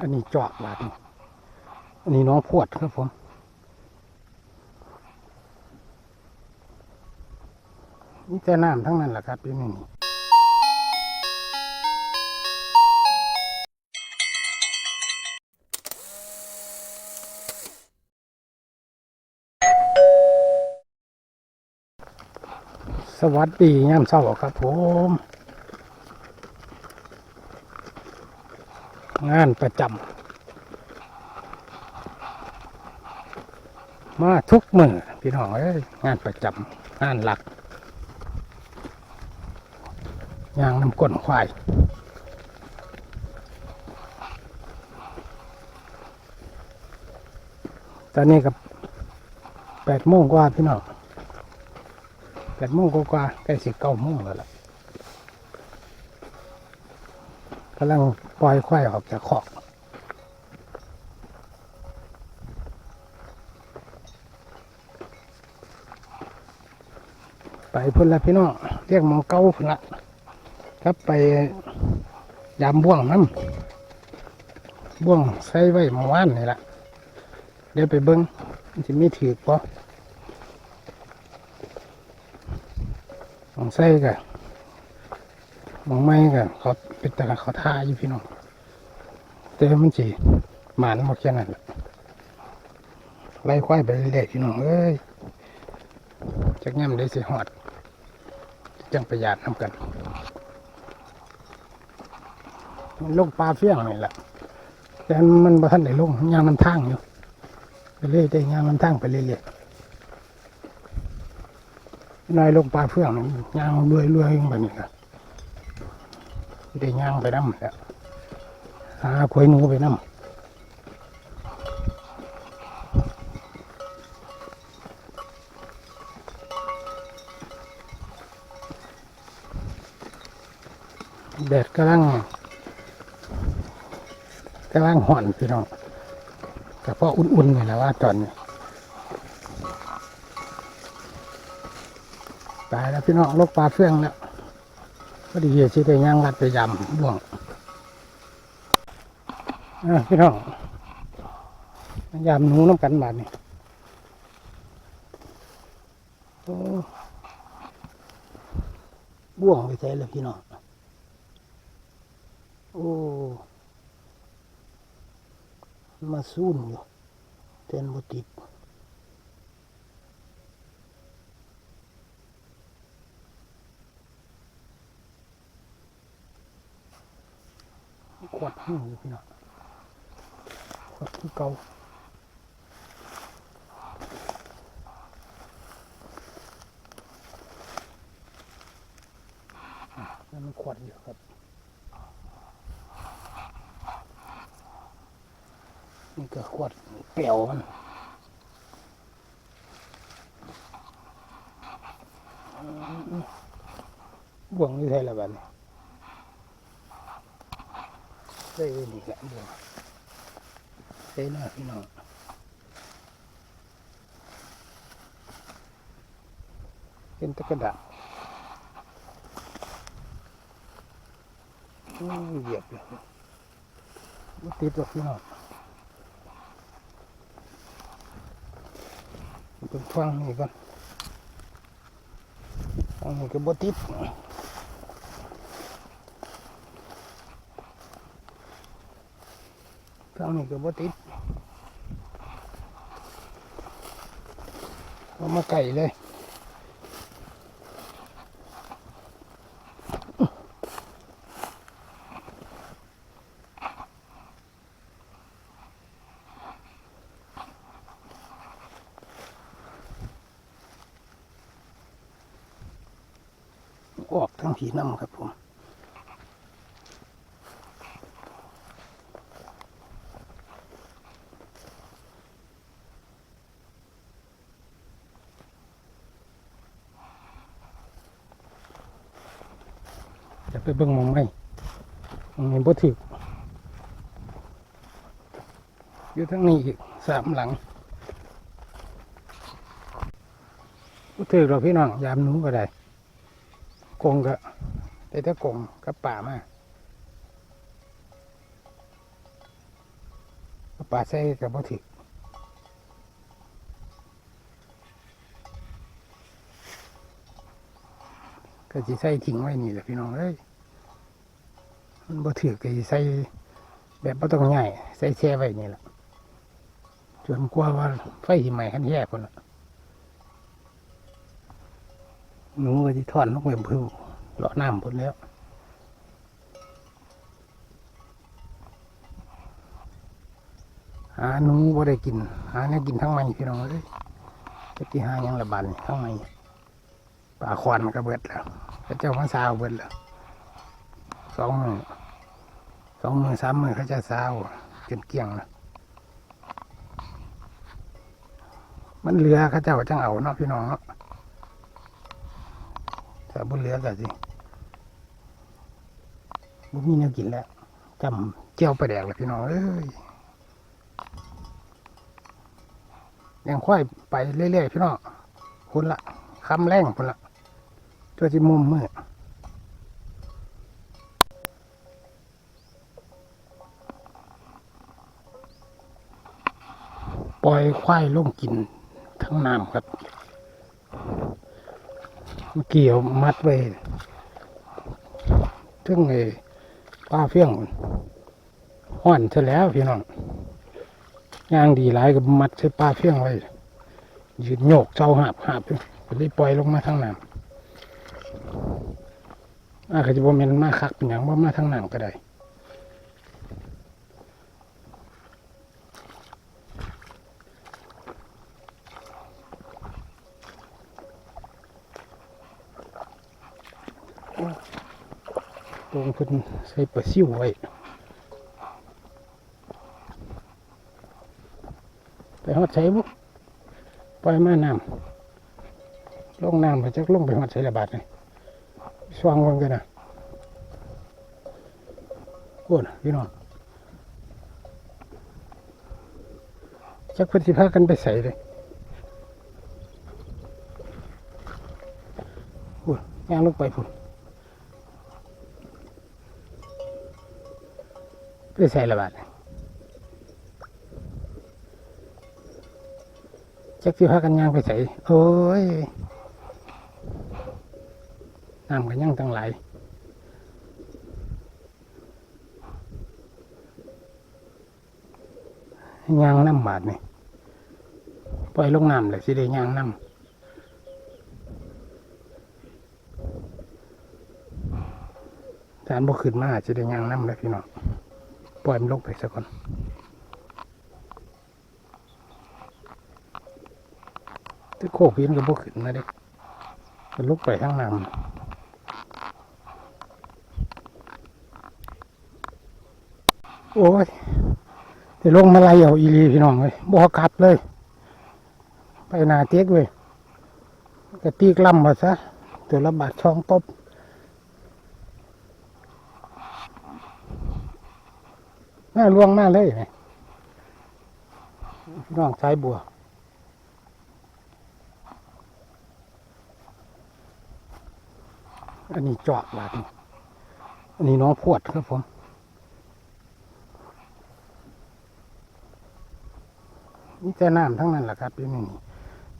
อันนี้เจาะบาดนี่อันนี้น้องพวดครับผมนี่แต่น้ำทั้งนั้นแหละครับที่นี่สวัสดียามเช้าครับผม งานประจำมาทุกมือพี่น้องเอ้ยงานประจำงานหลักยางน้ำก้นควายตอนนี้กับแปดโมงกว่าพี่น้องแปดโมงกว่าใกล้สิเก้าโมงแล้วล่ะ กำลังปล่อยควายออกจากคอกไปพุ่นละพี่น้องเรียกหมองเก้าพุ่นละครับไปยามบ่วงน้ำบ่วงใส่ไว้เมื่อวานนี่ละเดี๋ยวไปเบิ้งจะมีถือปะมองใส่กัน มองไม่กันเขาเป็นแต่ละเขาท่าอยู่พี่น้องแต่มันจีหมานหมดแค่นั้นแหละไล่ควายไปเรื่อยๆพี่น้องเอ้ยจักย่ำได้สิหอด จังประหยัดน้ำกันมันลงปลาเฟี้ยงนี่แหละแต่มันบ่ทันได้ลงยางมันทางอยู่ไปเรื่อยได้ยางมันทางไปเรื่อยๆนายลงปลาเฟื่องนี่ยางเรื่อยเรื่อยๆแบบนี้ครับ ได้ยางไปน้ำแล้วหาขวยนูไปน้ำแดดกำลังกำลังห่อนพี่น้องแต่พออุ่นๆนี่แหละว่าตอนนี้ตายแล้วพี่น้องลกปลาเฟื่องแล้ว พอดีเหี้ยสิได้ย่างรัดไปยำบ่วงพี่น้องยำหนูน้ำกันบาดนี่โอ้บ่วงไปใส่เลยพี่น้องโอ้มาซูนอยู่เต้นบติด วดหูอยู่พี่น้องขวดที่เก่าอะนั่นมันขวดอยู่ครับนี่ก็ขวดเปรี้ยวมันบ่วงนี่ใช่ละบัดนี้ ใส่ไว้นี่แหละบ่วงใส่หน้าพี่น้องเป็นตะกระดาษเหยียบเลยไม่ติดหรอกพี่น้องเป็นฟังนี่ก่อนฟังนี่ก็บ่ติด ฟังนี่ก็บ่ติดเอามาไก่เลยออกทั้งผีน้ำครับผม จะไปเบิ่งมองไหมมองนี้บ่ถึกอยู่ทั้งนี้อีกสามหลังบ่ถึกหรอกพี่น้องยามหนู้ก็ได้กงก็ได้แต่กงกับป่ามาปลาใส่กับบ่ถึกก็สิใส่ทิ้งไว้นี่แหละพี่น้องเอ้ย มันบ่ถือก็ใส่แบบบ่ต้องง่ายใส่แช่ไว้นี่แหละจนกลัวว่าไฟสิไหม้คันแย่พุ่นละหนูก็สิถอนลงไปพึ่งเลาะน้ำพุ่นแล้วหาหนูบ่ได้กิน หาเนี่ยกินทั้งไม่พี่น้องเอ้ยจะกี่หายังละบาดทั้งไม่ปลาควันก็เบิดแล้วพระเจ้ามาสาวเบิดแล้วสองมือ สองมือสามมือเขาจะสาจนเกลี้ยงแล้วมันเหลือเขาเจ้าจังเอาเนาะพี่น้องเนาะแต่บุเหลือก็สิบุมีแนวกินแล้วจำเจียวไปลาแดกแล้วพี่น้องเอ้ยยังค่อยไปเรื่อยๆพี่น้องคุณละคำแรงคุณละตัวจิมุมมือ ล่อยควายลงกินทั้งน้ำครับ เกี้เอามัดไว้ถึงไอ้ป้าเฟี้ยงห่อนเสแล้วพี่น้องย่างดีหลายกับมัดใส่ปลาเพียงไว้ยืนโยกเจ้าหาบหาบอยู่ก็เลยปล่อยลงมาทางน้ำอาก็จะบ่แม่นมาคักเป็นหยังว่ามาทางน้ำก็ได้ ตรงพิ่นใส่ปลาซิวไว้ไปหอดใช้บุปล่อยมาน้ำลงน้ำไปจักลงไปหอดใช้ระบาดเลยสว่างวันกันนะโอ้นะพี่น้องจักเพิ่นสิพากันไปใส่เลยโอ้ยย่างลงไปพุ่น ไปใส่ระบาดจักสิพากันย่างไปใส่โอ้ยน้ำกันย่างตั้งหลายย่างน้ำบาดนี่ปล่อยลงน้ำเลยสิได้ย่างน้ำแต่อันบ่ขึ้นมาจะได้ย่างน้ำเลยพี่น้อง ปล่อยมันลงไปสักก่อนที่โคกพีนก็บ่ขึ้นนะเด็กมันลุกไปข้างน้ำโอ้ยเดี๋ยวลงมาไล่เอาอีหลีพี่น้องเลยบ่กลับเลย ไปนาเต็กเลยกระตีกล่ำมาซะตัวละบาทช่องตบ น่าล่วงมากเลยไหมพี่น้องใช้บัวอันนี้จอกบาดนี่อันนี้น้องพวดครับผม นี่แต่น้ำทั้งนั้นแหละครับพี่นี่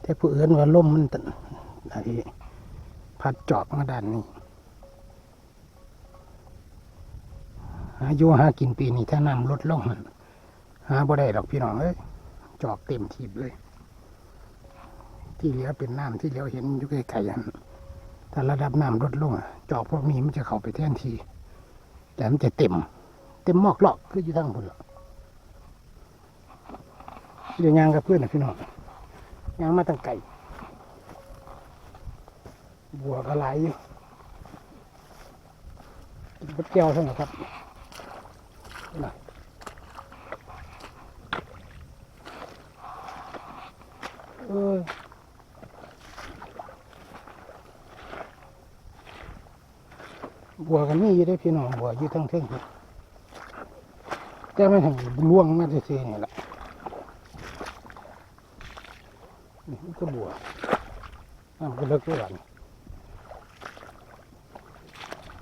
แต่ผู้อื่นว่าล่มมันตะไอ้พัดจอกมาด้านนี้ อายุหากินปีนี้ถ้าน้ำลดลงหั่นหาบ่ได้ดอกพี่น้องเอ้ยจอกเต็มทีบเลย ที่เหลือเป็นน้ำที่เหลือเห็นอยู่ไกลๆหันถ้าระดับน้ำลดลงอะจอกพวกนี้มันจะเข้าไปแทนที แต่มันจะเต็ม เต็มหมอกหลอกคืออยู่ทั้งพุ่นเดี๋ยวยางกับเพื่อนนะพี่น้องยางมาตั้งไก่บัวก็ไหลอยู่กินกับแก้วเท่านั้นครับนะเออ บัวกันนี่อยู่ได้พี่น้องบัวอยู่ทั้งเท่งพุ่แต่ไม่ถึงล่วงมาซื่อๆนี่แหละนี่ก็บัวน้ำก็เลิกด้วยกัน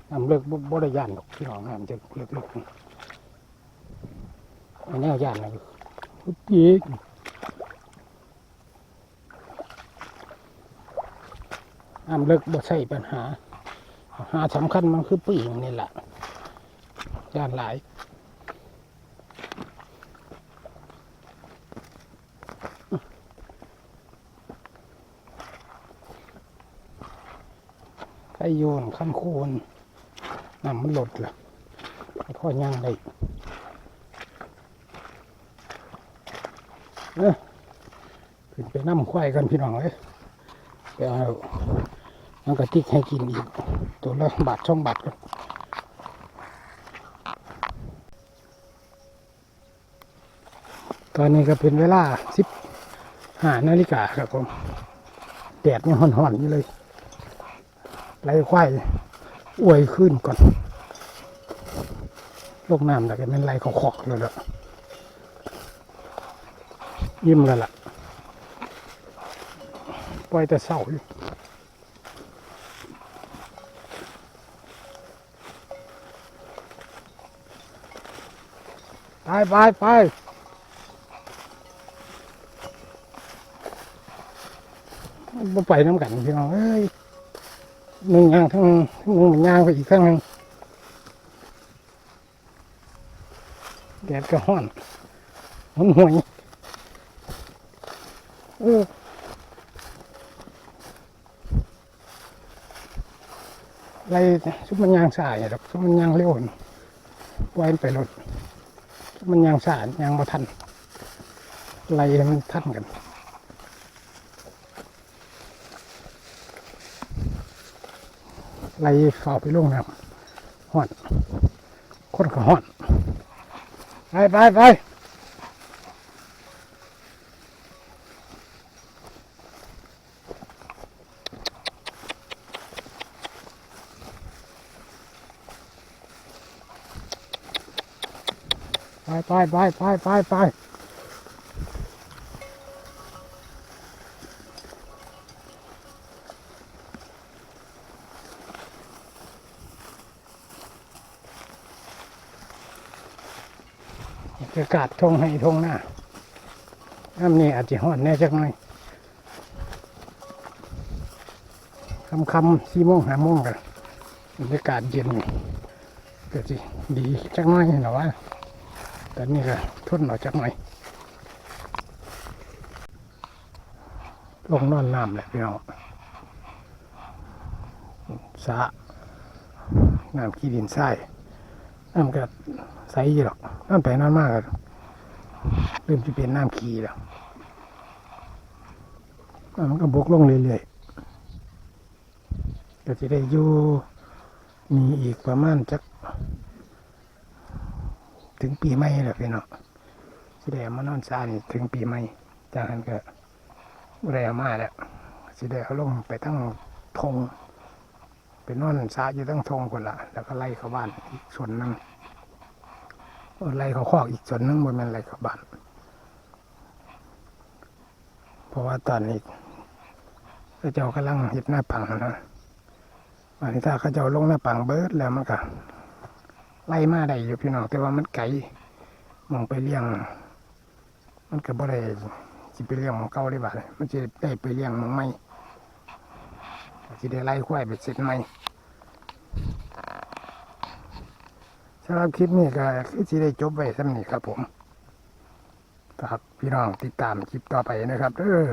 น้ำเลิกบ่ได้ย่านดอกพี่น้องน้ำจะเลิกๆนี่อันนี้ย่านนะพุดอีกน้ำเลิกบ่ใช่ปัญหา หาสำคัญมันคือปีงนี่แหละย่านหลายไข่โยนขั้นโคนน้ำมันหลดล่ะพ่อย่างได้เออขึ้นไปน้ำควายกันพี่น้องเลยไปเอา น้ำกระติกให้กินอีก ตัวละบาทช่องบาทกันตอนนี้ก็เป็นเวลาสิบห้านาฬิกาครับผมแดดยังห่อนๆอยู่เลยไล่ควายอวยขึ้นก่อนลกน้ำแต่ก็เป็นไล่เขาขอกเลยละยิ้มแล้วล่ะปล่อยแต่เศร้าอยู่ ไปไปไปบ่ไปน้ำกันพี่น้องเอ้ยหนึ่งย่างทั้งทั้งหนึ่งย่างไปอีกข้างหนึ่งแดดก็ห้อนมันห่วยเออไรชุบมันยางสายดอกชุบมันยางเร็วน่ะปล่อยมันไปรถ มันยางสาดยางมาทันไรมันทันกันไรฝ่าไปลงน้ำห่อนคนก็ห่อน ไปไปไป ไปไปไปไปไปไปบรรยากาศทงให้ทงหน้าน้ำนี่อาจจะห่อนแน่จักหน่อยคำคำสี่โมงห้าโมงกันบรรยากาศเย็นเก็สิดีจักหน่อยเหรอวะ แต่นี่ก็ทนหน่อยจักหน่อยลงนอนน้ำแหละพี่น้องสะน้ำขี้ดินทรายน้ำก็ใสอยู่หรอกน้ำไปน้ำมากก็เริ่มจะเป็นน้ำขี้แล้วน้ำมันก็บกลงเรื่อยๆก็จะได้อยู่มีอีกประมาณจัก ถึงปีใหม่แหละพี่น้องสิได้มานอนซานี่ถึงปีใหม่จากนั้นก็บ่ได้เอามาแล้วสิได้เอาลงไปตั้งธงไปนอนซาอยู่ตั้งธงคนละแล้วก็ไล่เข้าบ้านอีกส่วนหนึงไล่เขาคอกอีกส่วนหนึงบนมันไล่เข้าบ้านเพราะว่าตอนนี้พระเจ้ากำลังเห็ดหน้าปังนะวันนี้ถ้าเขาเจ้าลงหน้าปังเบิดแล้วมันก็ ไล่มาได้อยู่พี่น้องแต่ว่ามันไกลมองไปเลี้ยง มันก็บ่ได้สิไปเลี้ยงหมองเก่าได้บ่าดมันจะได้ไปเลี้ยงหมองใหม่สิได้ไล่ควายไปเสร็จใหม่สำหรับคลิปนี้ก็คือสิได้จบไว้สำนี้ครับผมฝากพี่น้องติดตามคลิปต่อไปนะครับเด้อ